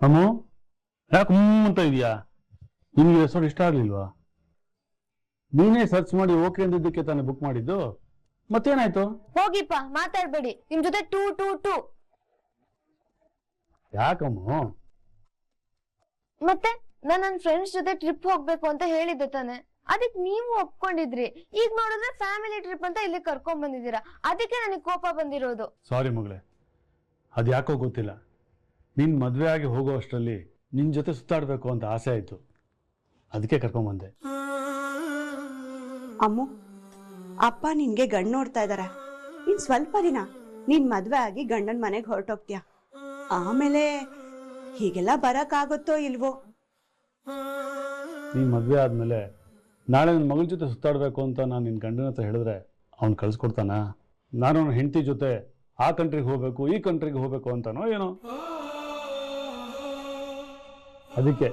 ಅಮ್ಮು ಯಾಕೆ ಹ್ಮ್ ಅಂತ ಇದೆಯಾ? ನಿಮಗೆ ರೆಸ್ಟೋರೆಂಟ್ ಇಷ್ಟ ಆಗ್ಲಿಲ್ವಾ? ನೀನೇ ಸರ್ಚ್ ಮಾಡಿ ಓಕೆ ಅಂದಿದ್ದಕ್ಕೆ ತಾನೇ ಬುಕ್ ಮಾಡಿದ್ದು. ಮತ್ತೇನಾಯ್ತು? ಹೋಗಿಪ್ಪ ಮಾತಾಡ್ಬೇಡಿ. ನಿಮ್ ಜೊತೆ ಟೂ ಟೂ ಟೂ. ಯಾಕಮ್ಮು? ಮತ್ತೆ ನಾನ್ ನನ್ ಫ್ರೆಂಡ್ಸ್ ಜೊತೆ ಟ್ರಿಪ್ ಹೋಗ್ಬೇಕು ಅಂತ ಹೇಳಿದ್ದೆ ತಾನೆ. ಅದಕ್ ನೀವು ಒಪ್ಕೊಂಡಿದ್ರಿ. ಈಗ ನೋಡಿದ್ರೆ ಫ್ಯಾಮಿಲಿ ಟ್ರಿಪ್ ಅಂತ ಇಲ್ಲಿ ಕರ್ಕೊಂಡ್ ಬಂದಿದ್ದೀರಾ. ಅದಕ್ಕೆ ನನಗೆ ಕೋಪ ಬಂದಿರೋದು. ಸಾರಿ ಮಗಳೇ. ಅದ್ಯಾಕೋ ಗೊತ್ತಿಲ್ಲ. ನೀನ್ ಮದುವೆ ಆಗಿ ಹೋಗೋ ಅಷ್ಟರಲ್ಲಿ ನಿನ್ ಜೊತೆ ಸುತ್ತಾಡ್ಬೇಕು ಅಂತ ಆಸೆ ಆಯ್ತು. ಅದಕ್ಕೆ ಕರ್ಕೊಂಬಂದೆ ಅಮ್ಮು ಅಪ್ಪ ನಿನ್ಗೆ ಗಂಡ್ ನೋಡ್ತಾ ಇದಾರೆ. ಇನ್ ಸ್ವಲ್ಪ ದಿನ ನೀನ್ ಮದ್ವೆ ಆಗಿ ಗಂಡನ್ ಮನೆಗೆ ಹೊರಟೋಗ್ತೀಯ. ಆಮೇಲೆ ಹೀಗೆಲ್ಲ ಬರಕ್ಕಾಗುತ್ತೋ ಇಲ್ವೋ? ನೀನ್ ಮದುವೆ ಆದ್ಮೇಲೆ ನಾಳೆ ನನ್ನ ಮಗಳ ಜೊತೆ ಸುತ್ತಾಡಬೇಕು ಅಂತ ನಾನು ನಿನ್ನ ಗಂಡನ ಹತ್ರ ಹೇಳಿದ್ರೆ ಅವ್ನು ಕಳಿಸ್ಕೊಡ್ತಾನ? ನಾನು ಅವನ ಹೆಂಡತಿ ಜೊತೆ ಆ ಕಂಟ್ರಿಗೆ ಹೋಗಬೇಕು, ಈ ಕಂಟ್ರಿಗೆ ಹೋಗಬೇಕು ಅಂತಾನೋ ಏನೋ? ಅದಕ್ಕೆ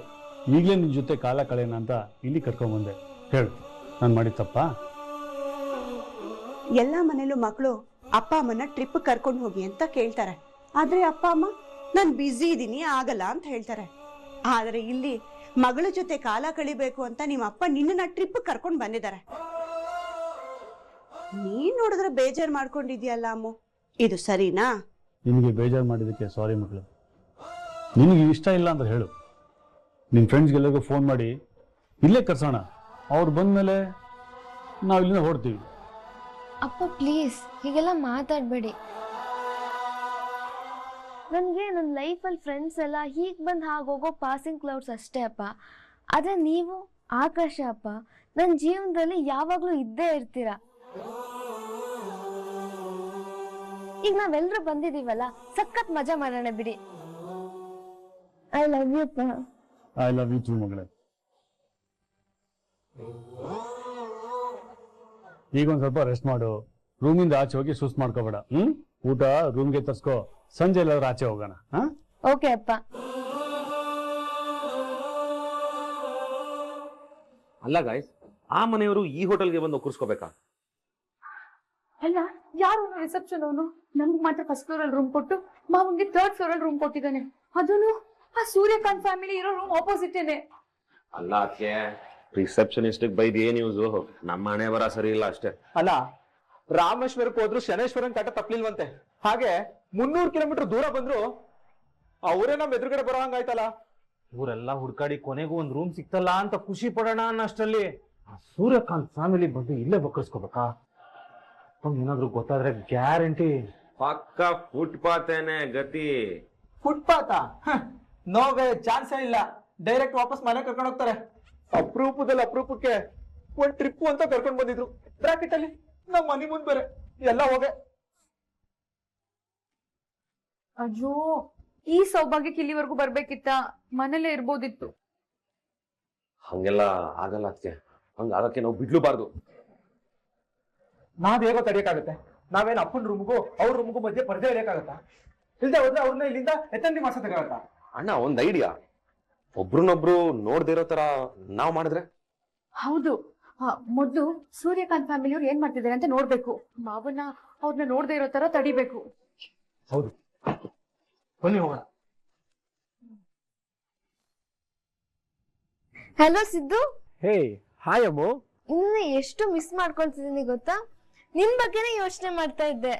ಈಗಲೇ ನಿನ್ನ ಜೊತೆ ಕಾಲ ಕಳೆಯೋಣ ಅಂತ ಇಲ್ಲಿ ಕರ್ಕೊಂಬಂದೆ ಹೇಳು, ನಾನು ಮಾಡಿದ ತಪ್ಪಾ? ಎಲ್ಲ ಮನೇಲೂ ಮಕ್ಕಳು ಅಪ್ಪ ಅಮ್ಮನ ಟ್ರಿಪ್ ಕರ್ಕೊಂಡು ಹೋಗಿ ಅಂತ ಕೇಳ್ತಾರೆ. ಆದ್ರೆ ಅಪ್ಪ ಅಮ್ಮ, ನಾನು ಬ್ಯುಸಿ ಇದ್ದೀನಿ ಆಗಲ್ಲ ಅಂತ ಹೇಳ್ತಾರೆ. ಆದರೆ ಇಲ್ಲಿ ಮಗಳ ಜೊತೆ ಕಾಲ ಕಳಿಬೇಕು ಅಂತ ನಿಮ್ಮ ಅಪ್ಪ ನಿನ್ನನ್ನ ಟ್ರಿಪ್ ಕರ್ಕೊಂಡು ಬಂದಿದ್ದಾರೆ. ನೀನ್ ನೋಡಿದ್ರೆ ಬೇಜಾರ್ ಮಾಡ್ಕೊಂಡಿದ್ಯಲ್ಲ ಅಮ್ಮ. ಇದು ಸರಿನಾ? ನಿನಗೆ ಬೇಜಾರು ಮಾಡಿದ್ದಕ್ಕೆ ಸಾರಿ ಮಗಳು ನಿನಗೆ ಇಷ್ಟ ಇಲ್ಲ ಅಂತ ಹೇಳು. ನಿನ್ನ ಫ್ರೆಂಡ್ಸ್ಗೆಲ್ಲರಿಗೂ ಫೋನ್ ಮಾಡಿ ಇಲ್ಲೇ ಕರ್ಸೋಣ ಅವ್ರು ಬಂದಮೇಲೆ ನಾವು ಇಲ್ಲಿಂದ ಹೊರಡ್ತೀವಿ. ಅಪ್ಪ ಪ್ಲೀಸ್ ಹೀಗೆಲ್ಲ ಮಾತಾಡ್ಬೇಡಿ. ನನ್ಗೆ ನನ್ನ ಲೈಫಲ್ಲಿ ಫ್ರೆಂಡ್ಸ್ ಎಲ್ಲ ಹೀಗ್ ಬಂದ್ ಹೋಗೋ ಪಾಸಿಂಗ್ ಕ್ಲೌಡ್ಸ್ ಅಷ್ಟೇ ಅಪ್ಪ. ಆದರೆ ನೀವು ಆಕಾಶ ಅಪ್ಪ. ನನ್ನ ಜೀವನದಲ್ಲಿ ಯಾವಾಗಲೂ ಇದ್ದೇ ಇರ್ತೀರ? ಈಗ ನಾವೆಲ್ಲರೂ ಬಂದಿದ್ದೀವಲ್ಲ ಸಖತ್ ಮಜಾ ಮಾಡೋಣ ಬಿಡಿ. ಐ ಲವ್ ಯು ಅಪ್ಪ. ಐ ಲವ್ ಯು ಮಗಳೇ. ಈಗ ಒಂದ್ ಸ್ವಲ್ಪ ರೆಸ್ಟ್ ಮಾಡು. ರೂಮಿಂದ ಆಚೆ ಹೋಗಿ ಸುಸ್ ಮಾಡ್ಕೋಬೇಡ. ಹ್ಮ್? ಊಟ ರೂಮ್ಗೆ ತರ್ಸ್ಕೋ. ಸಂಜೆ ಎಲ್ಲಾದ್ರೂ ಆಚೆ ಹೋಗೋಣ ಹಾ? ಓಕೆ ಅಪ್ಪ. ಅಲ್ಲ ಗಾಯ್ಸ್ ಆ ಮನೆಯವರು ಈ ಹೋಟೆಲ್ಗೆ ಬಂದು ಕೂರಿಸ್ಕೋಬೇಕಾ ಅಲ್ಲ ಯಾರು ರಿಸೆಪ್ಷನ್ ಅವನು? ನಮ್ಗೆ ಮಾತ್ರ ಫಸ್ಟ್ ಫ್ಲೋರ್ ಅಲ್ಲಿ ರೂಮ್ ಕೊಟ್ಟು ಮಾವನ್ಗೆ ಥರ್ಡ್ ಫ್ಲೋರ್ ಅಲ್ಲಿ ರೂಮ್ ಕೊಟ್ಟಿದ್ದಾನೆ. ಅದನ್ನು ಆ ಸೂರ್ಯಕಾಂತ್ ಫ್ಯಾಮಿಲಿ ಇರೋ ರೂಮ್ ಆಪೋಸಿಟೇನೆ ಅಲ್ಲ ಅಕ್ಕೆ ರಿಸೆಪ್ಷನಿಸ್ಟ್ ಬೈದ್ ಏನ್ ಯೂಸ್ ನಮ್ಮ ಹಣೆ ಬರ ಸರಿ ಇಲ್ಲ ಅಷ್ಟೇ. ಅಲ್ಲ ರಾಮೇಶ್ವರಕ್ಕೆ ಹೋದ್ರು ಶನೇಶ್ವರನ್ ಕಾಟ ತಪ್ಪಲಿಲ್ವಂತೆ ಹಾಗೆ ಮುನ್ನೂರು ಕಿಲೋಮೀಟರ್ ದೂರ ಬಂದ್ರು ಅವರೇ ನಮ್ ಎದುರುಗಡೆ ಬರೋ ಹಂಗಾಯ್ತಲ್ಲ? ಇವರೆಲ್ಲ ಹುಡ್ಕಾಡಿ ಕೊನೆಗೂ ಒಂದ್ ರೂಮ್ ಸಿಕ್ತಲ್ಲ ಅಂತ ಖುಷಿ ಪಡೋಣ ಅನ್ನಷ್ಟಲ್ಲಿ ಆ ಸೂರ್ಯಕಾಂತ್ ಫ್ಯಾಮಿಲಿ ಬಂದು ಇಲ್ಲೇ ಬಕ್ಕರ್ಸ್ಕೋಬೇಕಾ ಏನಾದ್ರು ಗೊತ್ತಾದ್ರೆ ಗ್ಯಾರಂಟಿ ಪಕ್ಕ ಫುಟ್ಪಾತೇನೆ ಗತಿ. ಫುಟ್ಪಾತ? ನೋವೇ ಚಾನ್ಸೇ ಇಲ್ಲ. ಡೈರೆಕ್ಟ್ ವಾಪಸ್ ಮನೆ ಕರ್ಕೊಂಡು ಹೋಗ್ತಾರೆ. ಅಪರೂಪದಲ್ಲಿ ಅಪರೂಪಕ್ಕೆ ಒಂದ್ ಟ್ರಿಪ್ ಅಂತ ಕರ್ಕೊಂಡ್ ಬಂದಿದ್ರು. ಬ್ರಾಕೆಟ್ ಅಲ್ಲಿ ನಮ್ ಮನೆ ಮುಂದ್ ಬೇರೆ. ಎಲ್ಲ ಹೋಗೆ. ಅಯ್ಯೋ ಈ ಸೌಭಾಗ್ಯಕ್ಕೆ ಇಲ್ಲಿವರೆಗೂ ಬರ್ಬೇಕಿತ್ತ? ಮನೇಲೇ ಇರ್ಬೋದಿತ್ತು. ಹಂಗೆಲ್ಲ ಆಗಲ್ಲ ಅದಕ್ಕೆ ಹಂಗ ಅದಕ್ಕೆ ನಾವು ಬಿಡ್ಲೂಬಾರ್ದು. ನಾವ್ ಹೇಗೋ ತಡಿಯಕಾಗತ್ತೆ ನಾವೇನ್ ಅಪ್ಪನ ರೂಮ್ಗೂ ಅವ್ರ ರೂಮ್ಗೂ ಮಧ್ಯೆ ಪರದೆ ಹೇಳಕಾಗತ್ತ ಇಲ್ದೆ ಹೋದ್ರೆ ಅವ್ರನ್ನ ಇಲ್ಲಿಂದ ಎತ್ತಂದಿ ಮಾಡ್ಸೋದಕ್ಕಾಗತ್ತಾ ಅಣ್ಣ ಒಂದ್ ಐಡಿಯಾ ಒಬ್ರನ್ನೊಬ್ರು ನೋಡ್ದಿರೋ ತರ ನಾವ್ ಮಾಡಿದ್ರೆ? ಹೌದು. ಮೊದಲು ಮೊದ್ಲು ಸೂರ್ಯಕಾಂತ್ ಫ್ಯಾಮಿಲಿ ಅವ್ರು ಏನ್ ಮಾಡ್ತಿದ್ದಾರೆ ಅಂತ ನೋಡ್ಬೇಕು. ಮಾವನ್ನ ಅವ್ರನ್ನ ನೋಡ್ದೇ ಇರೋ ತರ ತಡಿಬೇಕು. ಹೌದು. ಬನ್ನಿ ಹೋಗೋಣ. Hello Siddu. Hey hi Ammu. ನಿನ್ನ ಎಷ್ಟು ಮಿಸ್ ಮಾಡ್ಕೊಳ್ತಿದ್ದೀನಿ ಗೊತ್ತಾ? ನಿನ್ ಬಗ್ಗೆನೇ ಯೋಚನೆ ಮಾಡ್ತಾ ಇದ್ದೆ.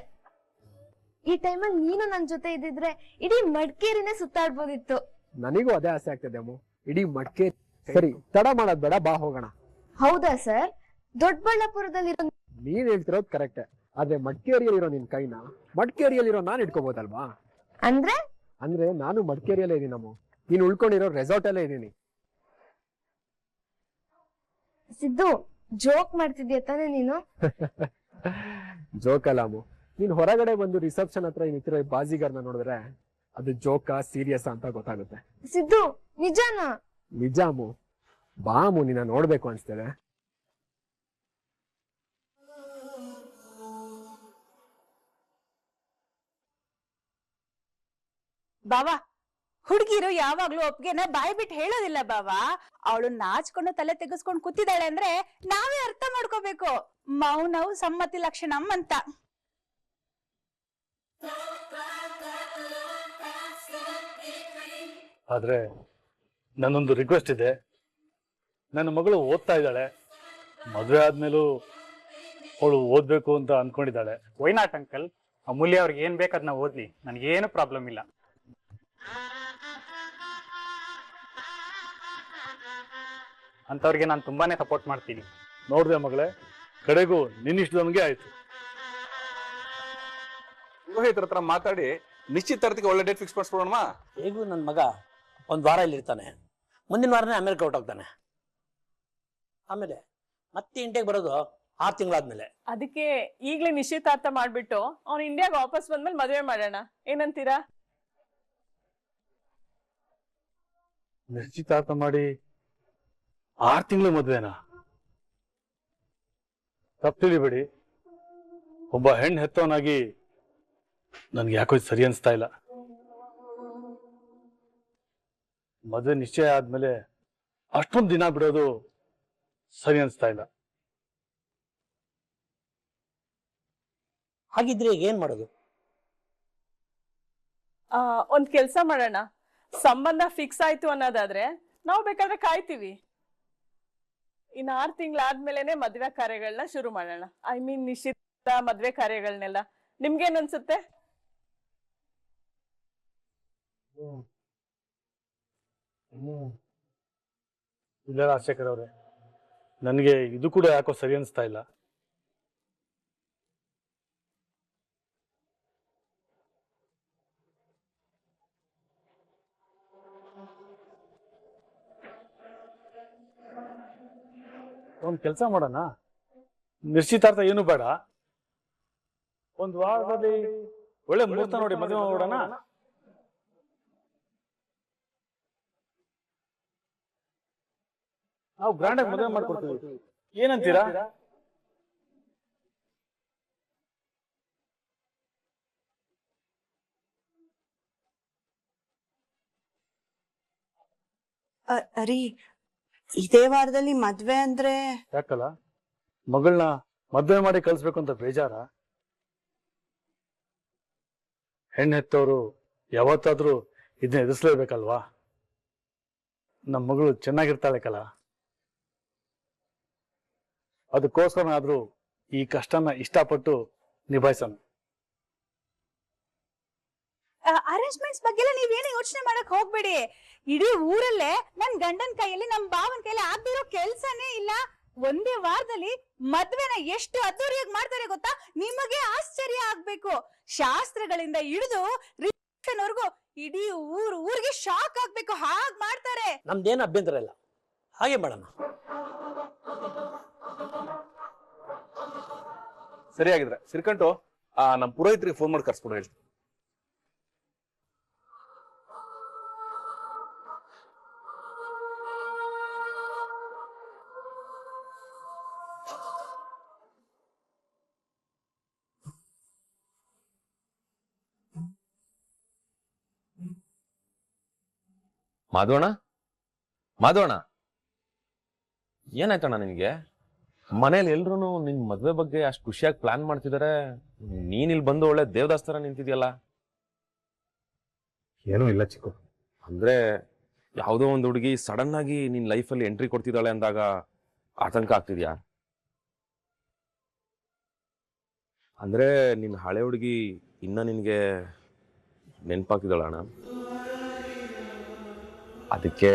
ಈ ಟೈಮಲ್ಲಿ ನೀನು ನನ್ ಜೊತೆ ಇದ್ದಿದ್ರೆ ಇಡೀ ಮಡಿಕೇರಿನೇ ಸುತ್ತಾಡ್ಬೋದಿತ್ತು. ನನಗೂ ಅದೇ ಆಸೆ ಆಗ್ತದೆ ಅಮ್ಮು. ಇಡೀ ಮಡ್ಕೆ ಸರಿ ತಡ ಮಾಡೋದ್ ಬೇಡ ಬಾ ಹೋಗೋಣ. ಹೌದಾ ಸರ್? ದೊಡ್ಡಬಳ್ಳಾಪುರದಲ್ಲಿರೋ ನೀನ್ ಹೇಳ್ತಿರೋದು ಕರೆಕ್ಟ್. ಆದ್ರೆ ಮಡಿಕೇರಿಯಲ್ಲಿರೋ ನಿನ್ ಕೈನ ಮಡಿಕೇರಿಯಲ್ಲಿರೋ ನಾನ್ ಇಟ್ಕೋಬಹುದಲ್ವಾ ಅಂದ್ರೆ? ಅಂದ್ರೆ ನಾನು ಮಡಿಕೇರಿಯಲ್ಲೇ ಇದೀನಿ ನಾವು ನೀನು ಉಳ್ಕೊಂಡಿರೋ ರೆಸಾರ್ಟ್ ಅಲ್ಲೇ ಇದೀನಿ ಸಿದ್ದು ಜೋಕ್ ಮಾಡ್ತಿದ್ಯಾ ತಾನೇ ನೀನು? ಜೋಕ್ ಅಲ್ಲ ಅಮ್ಮು. ನೀನ್ ಹೊರಗಡೆ ಬಂದು ರಿಸೆಪ್ಷನ್ ಹತ್ರ ನಿಂತಿರೋ ಬಾಜಿಗರ್ನ ನೋಡಿದ್ರೆ ಅದು ಜೋಕಾ ಸೀರಿಯಸ್ ಅಂತ ಗೊತ್ತಾಗುತ್ತೆ. ಸಿದ್ದು ನಿಜಾನ? ನಿಜಾಮು ಬಾಮು ನಿನ್ನ ನೋಡ್ಬೇಕು ಅನ್ಸ್ತದೆ ಬಾವಾ ಹುಡುಗಿರು ಯಾವಾಗ್ಲೂ ಒಪ್ಗೆನ ಬಾಯಿ ಬಿಟ್ಟು ಹೇಳೋದಿಲ್ಲ ಬಾವಾ. ಅವಳು ನಾಚ್ಕೊಂಡು ತಲೆ ತೆಗೆಸ್ಕೊಂಡು ಕೂತಿದ್ದಾಳೆ ಅಂದ್ರೆ ನಾವೇ ಅರ್ಥ ಮಾಡ್ಕೋಬೇಕು. ಮೌನವು ಸಮ್ಮತಿ ಲಕ್ಷಣಂ ಅಂತ. ಆದ್ರೆ ನನ್ನೊಂದು ರಿಕ್ವೆಸ್ಟ್ ಇದೆ. ನನ್ನ ಮಗಳು ಓದ್ತಾ ಇದ್ದಾಳೆ. ಮದುವೆ ಆದ್ಮೇಲೂ ಅವಳು ಓದ್ಬೇಕು ಅಂತ ಅನ್ಕೊಂಡಿದ್ದಾಳೆ. ವೈನಾಟ್ ಅಂಕಲ್ ಅಮೂಲ್ಯ ಅವ್ರಿಗೆ ಏನ್ ಬೇಕಾದ್ ನಾವು ಓದ್ಲಿ. ನನಗೇನು ಪ್ರಾಬ್ಲಮ್ ಇಲ್ಲ. ಅಂಥವ್ರಿಗೆ ನಾನು ತುಂಬಾನೇ ಸಪೋರ್ಟ್ ಮಾಡ್ತೀನಿ. ನೋಡಿದೆ ಮಗಳೇ ಕಡೆಗೂ ನಿನ್ನಿಷ್ಟದವನಿಗೆ ಆಯ್ತು. ಪುರೋಹಿತರ ಹತ್ರ ಮಾತಾಡಿ ನಿಶ್ಚಿತಾರ್ಥಕ್ಕೆ ಒಳ್ಳೆ ಡೇಟ್ ಫಿಕ್ಸ್ ಮಾಡಿಸ್ಬಿಡೋಣ ಹೇಗೂ ನನ್ನ ಮಗ ಒಂದು ವಾರ ಇಲ್ಲಿ ಇರ್ತಾನೆ ಮುಂದಿನ ವಾರನೇ ಅಮೆರಿಕ ಹೊರಟೋಗ್ತಾನೆ ಆಮೇಲೆ ಮತ್ತೆ ಇಂಡಿಯಾಗೆ ಬರೋದು ಆರು ತಿಂಗಳಾದ್ಮೇಲೆ. ಅದಕ್ಕೆ ಈಗ್ಲೇ ನಿಶ್ಚಿತಾರ್ಥ ಮಾಡ್ಬಿಟ್ಟು ಅವ್ನು ಇಂಡಿಯಾಗ ವಾಪಸ್ ಬಂದ್ಮೇಲೆ ಮದುವೆ ಮಾಡೋಣ. ಏನಂತೀರಾ? ನಿಶ್ಚಿತಾರ್ಥ ಮಾಡಿ. ಆರು ತಿಂಗಳ ಮದ್ವೆನಾ? ತಪ್ಪು ತಿಳಿಬೇಡಿ. ಒಬ್ಬ ಹೆಣ್ಣು ಹೆತ್ತವನಾಗಿ ನನ್ಗೆ ಯಾಕೋ ಸರಿ ಅನಿಸ್ತಾ ಇಲ್ಲ. ಮದುವೆ ನಿಶ್ಚಯ ಆದ್ಮೇಲೆ ಅಷ್ಟೊಂದು ದಿನ ಬಿಡೋದು ಸರಿ ಅನಿಸ್ತಾ ಇಲ್ಲ. ಹಾಗಿದ್ರೆ ಈಗ ಏನ್ ಮಾಡೋದು? ಆ, ಒಂದ್ ಕೆಲ್ಸ ಮಾಡೋಣ. ಸಂಬಂಧ ಫಿಕ್ಸ್ ಆಯ್ತು ಅನ್ನೋದಾದ್ರೆ ನಾವು ಬೇಕಾದ್ರೆ ಕಾಯ್ತೀವಿ. ಇನ್ ಆರ್ ತಿಂಗಳಾದ್ಮೇಲೆನೆ ಮದ್ವೆ ಕಾರ್ಯಗಳನ್ನ ಶುರು ಮಾಡೋಣ. ಐ ಮೀನ್ ನಿಶ್ಚಿತ ಮದ್ವೆ ಕಾರ್ಯಗಳನ್ನೆಲ್ಲ ನಿಮ್ಗೇನ್ ಅನ್ಸುತ್ತೆ ಇಲ್ಲ ರಾಜಶೇಖರ್ ಅವ್ರೆ. ನನಗೆ ಇದು ಕೂಡ ಯಾಕೋ ಸರಿ ಅನಿಸ್ತಾ ಇಲ್ಲ. ಒಂದು ಕೆಲಸ ಮಾಡೋಣ? ನಿಶ್ಚಿತಾರ್ಥ ಏನು ಬೇಡ. ಒಂದು ವಾರದಲ್ಲಿ ಒಳ್ಳೆ ಮುಹೂರ್ತ ನೋಡಿ ಮದುವೆ ಮಾಡೋಣ? ನಾವು ಗ್ರ್ಯಾಂಡ್ ಆಗಿ ಮದುವೆ ಮಾಡ್ಕೊಡ್ತೀವಿ. ಏನಂತೀರಾ? ಅ- ರೀ ಇದೇ ವಾರದಲ್ಲಿ ಮದ್ವೆ ಅಂದ್ರೆ ಯಾಕಲ್ಲ? ಮಗಳನ್ನ ಮದ್ವೆ ಮಾಡಿ ಕಳಿಸ್ಬೇಕು ಅಂತ ಬೇಜಾರ? ಹೆಣ್ಣೆತ್ತವರು ಯಾವತ್ತಾದ್ರೂ ಇದನ್ನ ಎದುರಿಸ್ಲೇಬೇಕಲ್ವಾ? ನಮ್ಮ ಮಗಳು ಚೆನ್ನಾಗಿರ್ತಾಳೆ ಕಲ. ಅದಕ್ಕೋಸ್ಕರನಾದ್ರೂ ಈ ಕಷ್ಟನ ಇಷ್ಟಪಟ್ಟು ನಿಭಾಯಿಸೋಣ. ಅರೇಂಜ್ಮೆಂಟ್ಸ್ ಬಗ್ಗೆ ಎಲ್ಲ ನೀವೇನು ಯೋಚನೆ ಮಾಡಕ್ ಹೋಗ್ಬೇಡಿ. ಇಡೀ ಊರಲ್ಲೇ ನನ್ ಗಂಡನ್ ಕೈಯಲ್ಲಿ ನಮ್ ಬಾವನ್ ಕೈಯಲ್ಲಿ ಆಗ್ದಿರೋ ಕೆಲ್ಸನೇ ಇಲ್ಲ. ಒಂದೇ ವಾರದಲ್ಲಿ ಮದ್ವೆನ ಎಷ್ಟು ಅದ್ದೂರಿಯಾಗಿ ಮಾಡ್ತಾರೆ ಗೊತ್ತಾ? ನಿಮಗೆ ಆಶ್ಚರ್ಯ ಆಗ್ಬೇಕು. ಶಾಸ್ತ್ರಗಳಿಂದ ಹಿಡಿದು ರಿಸೆಪ್ಷನ್ವರೆಗೂ ಇಡೀ ಊರ್ ಊರಿಗೆ ಶಾಕ್ ಆಗ್ಬೇಕು. ಹಾಗ್ ಮಾಡ್ತಾರೆ. ನಮ್ದೇನು ಅಭ್ಯಂತರ ಇಲ್ಲ. ಹಾಗೆ ಮಾಡೋಣ. ಸರಿಯಾಗಿದ್ರೆ ಸಿರ್ಕಂಟು ಆ ನಮ್ಮ ಪುರೋಹಿತರಿಗೆ ಫೋನ್ ಮಾಡಿ ಕರ್ಸ್ಬಿಡು ಹೇಳ್ತೀನಿ. ಮಾಧವಣ್ಣ? ಮಾಧೋಣ ಏನಾಯ್ತಣ್ಣ ನಿನ್ಗೆ? ಮನೇಲಿ ಎಲ್ರು ನಿನ್ ಮದ್ವೆ ಬಗ್ಗೆ ಅಷ್ಟು ಖುಷಿಯಾಗಿ ಪ್ಲಾನ್ ಮಾಡ್ತಿದಾರೆ. ನೀನ್ ಇಲ್ಲಿ ಬಂದು ಒಳ್ಳೆ ದೇವದಾಸ್ ತರ ನಿಂತಿದ್ಯಲ್ಲ? ಏನೂ ಇಲ್ಲ ಚಿಕ್ಕು. ಅಂದ್ರೆ ಯಾವುದೋ ಒಂದು ಹುಡುಗಿ ಸಡನ್ ಆಗಿ ನಿನ್ ಲೈಫಲ್ಲಿ ಎಂಟ್ರಿ ಕೊಡ್ತಿದ್ದಾಳೆ ಅಂದಾಗ ಆತಂಕ ಆಗ್ತಿದ್ಯಾ? ಅಂದ್ರೆ ನಿನ್ ಹಳೆ ಹುಡುಗಿ ಇನ್ನ ನಿನ್ಗೆ ನೆನಪಾಗ್ತಿದ್ದಾಳ ಅಣ್ಣ ಅದಕ್ಕೆ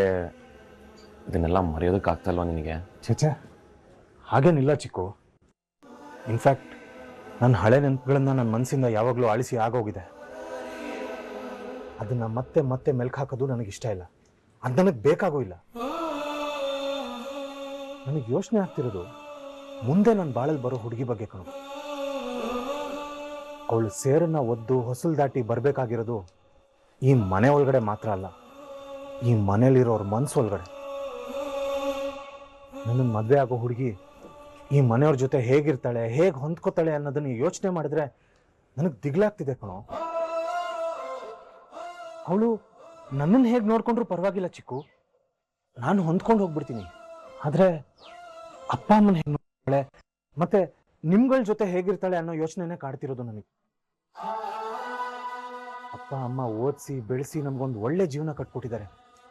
ಇದನ್ನೆಲ್ಲ ಮರೆಯೋದಕ್ಕಾಗ್ತಲ್ವ ನಿನಗೆ? ಛೇ ಹಾಗೇನಿಲ್ಲ ಚಿಕ್ಕು. ಇನ್ಫ್ಯಾಕ್ಟ್ ನನ್ನ ಹಳೆ ನೆನಪುಗಳನ್ನು ನನ್ನ ಮನಸ್ಸಿಂದ ಯಾವಾಗಲೂ ಅಳಿಸಿ ಆಗೋಗಿದೆ. ಅದನ್ನ ಮತ್ತೆ ಮತ್ತೆ ಮೆಲ್ಕು ಹಾಕೋದು ನನಗೆ ಇಷ್ಟ ಇಲ್ಲ. ಅದು ನನಗೆ ಬೇಕಾಗೋ ಇಲ್ಲ. ನನಗೆ ಯೋಚನೆ ಆಗ್ತಿರೋದು ಮುಂದೆ ನನ್ನ ಬಾಳಲ್ಲಿ ಬರೋ ಹುಡುಗಿ ಬಗ್ಗೆ ಕಣು. ಅವಳು ಸೇರನ್ನ ಒದ್ದು, ಹೊಸಲು ದಾಟಿ ಬರಬೇಕಾಗಿರೋದು ಈ ಮನೆ ಒಳಗಡೆ ಮಾತ್ರ ಅಲ್ಲ. ಈ ಮನೇಲಿರೋರ್ ಮನಸ್ಸು ಒಳಗಡೆ. ನನ್ನ ಮದುವೆ ಆಗೋ ಹುಡುಗಿ ಈ ಮನೆಯವ್ರ ಜೊತೆ ಹೇಗಿರ್ತಾಳೆ, ಹೇಗೆ ಹೊಂದ್ಕೋತಾಳೆ ಅನ್ನೋದನ್ನ ಯೋಚನೆ ಮಾಡಿದ್ರೆ ನನಗೆ ದಿಗ್ಲಾಗ್ತಿದೆ ಕಣೋ. ಅವಳು ನನ್ನನ್ನು ಹೇಗೆ ನೋಡ್ಕೊಂಡ್ರು ಪರವಾಗಿಲ್ಲ ಚಿಕ್ಕು. ನಾನು ಹೊಂದ್ಕೊಂಡು ಹೋಗ್ಬಿಡ್ತೀನಿ. ಆದ್ರೆ ಅಪ್ಪ ಅಮ್ಮನ ಹೇಗೆ ನೋಡ್ತಾಳೆ ಮತ್ತೆ ನಿಮ್ಗಳ ಜೊತೆ ಹೇಗಿರ್ತಾಳೆ ಅನ್ನೋ ಯೋಚನೆನೇ ಕಾಡ್ತಿರೋದು ನನಗೆ. ಅಪ್ಪ, ಅಮ್ಮ ಓದಿಸಿ, ಬೆಳೆಸಿ ನಮ್ಗೊಂದು ಒಳ್ಳೆ ಜೀವನ ಕಟ್ಕೊಟ್ಟಿದ್ದಾರೆ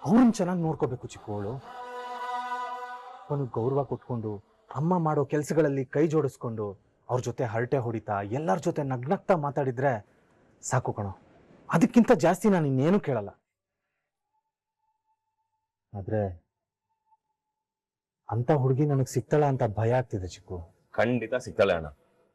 ಅವ್ರನ್ನ ಚೆನ್ನಾಗಿ ನೋಡ್ಕೋಬೇಕು ಚಿಕ್ಕವಳು ಅವನಿಗೆ ಗೌರವ ಕೊಟ್ಕೊಂಡು, ಅಮ್ಮ ಮಾಡೋ ಕೆಲಸಗಳಲ್ಲಿ ಕೈ ಜೋಡಿಸ್ಕೊಂಡು, ಅವ್ರ ಜೊತೆ ಹರಟೆ ಹೊಡಿತಾ, ಎಲ್ಲರ ಜೊತೆ ನಗ್ನಗ್ತಾ ಮಾತಾಡಿದ್ರೆ ಸಾಕು ಕಣೋ. ಅದಕ್ಕಿಂತ ಜಾಸ್ತಿ ನಾನು ಇನ್ನೇನು ಕೇಳಲ್ಲ. ಆದ್ರೆ ಅಂತ ಹುಡುಗಿ ನನಗೆ ಸಿಗ್ತಾಳ ಅಂತ ಭಯ ಆಗ್ತಿದೆ ಚಿಕ್ಕು. ಖಂಡಿತ ಸಿಗ್ತಾಳೆ ಅಣ್ಣ.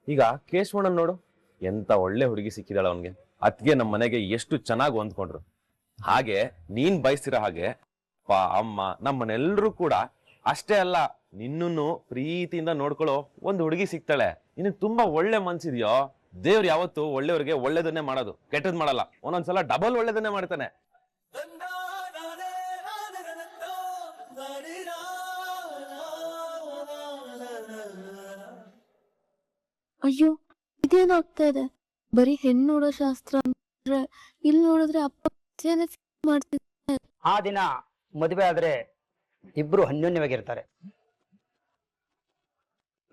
ಈಗ ಕೇಶವಣ್ಣ ನೋಡು ಎಂತ ಒಳ್ಳೆ ಹುಡುಗಿ ಸಿಕ್ಕಿದಾಳ ಅವನಿಗೆ. ಅದ್ಗೆ ನಮ್ಮ ಮನೆಗೆ ಎಷ್ಟು ಚೆನ್ನಾಗಿ ಹೊಂದ್ಕೊಂಡ್ರು. ಹಾಗೆ ನೀನ್ ಬಯಸ್ತಿರೋ ಹಾಗೆ, ಅಪ್ಪ, ಅಮ್ಮ ನಮ್ಮನೆಲ್ಲರೂ ಕೂಡ ಅಷ್ಟೇ ಅಲ್ಲ, ನಿನ್ನನ್ನು ಪ್ರೀತಿಯಿಂದ ನೋಡ್ಕೊಳ್ಳೋ ಒಂದು ಹುಡುಗಿ ಸಿಗ್ತಾಳೆ. ನಿನಗೆ ತುಂಬಾ ಒಳ್ಳೆ ಮನ್ಸಿದ್ಯೋ? ದೇವ್ರು ಯಾವತ್ತು ಒಳ್ಳೆಯವ್ರಿಗೆ ಒಳ್ಳೇದನ್ನೇ ಮಾಡೋದು, ಕೆಟ್ಟದ್ ಮಾಡಲ್ಲ. ಒಂದೊಂದ್ಸಲ ಡಬಲ್ ಒಳ್ಳೇದನ್ನೇ ಮಾಡ್ತಾನೆ. ಅಯ್ಯೋ ಇದೇನಾಗ್ತಾ ಇದೆ? ಬರೀ ಹೆಣ್ಣು ನೋಡೋ ಶಾಸ್ತ್ರ ಅಂದ್ರೆ ಇಲ್ಲಿ ನೋಡಿದ್ರೆ ಅಪ್ಪ ಆ ದಿನ ಮದುವೆ ಆದ್ರೆ ಇಬ್ರು ಅನ್ಯೋನ್ಯವಾಗಿರ್ತಾರೆ.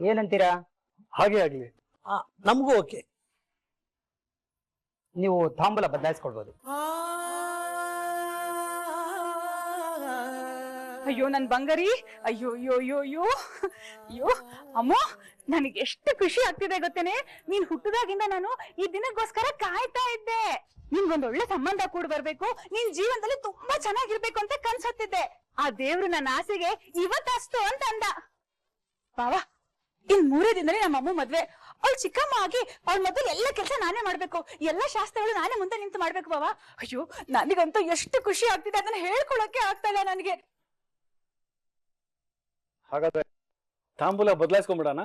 ಏನಂತೀರಾ? ಹಾಗೆ ಆಗ್ಲಿ. ನಮಗೂ ಓಕೆ. ನೀವು ತಾಂಬೂಲ ಬದಲಾಯಿಸ್ಕೊಳ್ಬೋದು. ಅಯ್ಯೋ ನನ್ ಬಂಗಾರಿ, ಅಯ್ಯೋ ಅಯ್ಯೋ ಅಯ್ಯೋ ಅಯ್ಯೋ. ಅಯ್ಯೋ, ಅಮ್ಮ, ನನಗೆ ಎಷ್ಟು ಖುಷಿ ಆಗ್ತಿದೆ ಗೊತ್ತೇನೆ? ನೀನ್ ಹುಟ್ಟದಾಗಿಂದ ನಾನು ಈ ದಿನಕ್ಕೋಸ್ಕರ ಕಾಯ್ತಾ ಇದ್ದೆ. ನಿನ್ಗೊಂದ್ ಒಳ್ಳೆ ಸಂಬಂಧ ಕೂಡ ಬರ್ಬೇಕು. ನಿನ್ ಜೀವನದಲ್ಲಿ ತುಂಬಾ ಚೆನ್ನಾಗಿರ್ಬೇಕು ಅಂತ ಕನ್ಸತ್ತಿದ್ದೆ ಆ ದೇವ್ರು ನನ್ನ ಆಸೆಗೆ ಇವತ್ತಷ್ಟು ಅಂತ ಅಂದ ಬಾವಾ ಇನ್ ಮೂರೇ ದಿನದಲ್ಲಿ ನಮ್ಮ ಅಮ್ಮ ಮದ್ವೆ. ಅವ್ಳು ಚಿಕ್ಕಮ್ಮ ಆಗಿ ಅವ್ಳ ಮೊದಲು ಎಲ್ಲ ಕೆಲಸ ನಾನೇ ಮಾಡ್ಬೇಕು. ಎಲ್ಲ ಶಾಸ್ತ್ರಗಳು ನಾನೇ ಮುಂದೆ ನಿಂತು ಮಾಡ್ಬೇಕು ಬಾವಾ ಅಯ್ಯೋ, ನನಗಂತೂ ಎಷ್ಟು ಖುಷಿ ಆಗ್ತಿದೆ ಅದನ್ನ ಹೇಳ್ಕೊಳಕ್ಕೆ ಆಗ್ತಾ ಇಲ್ಲ ನನಗೆ. ಹಾಗಾದ್ರೆ ತಾಂಬೂಲ ಬದಲಾಯಿಸ್ಕೊಂಡ್ಬಿಡಣ?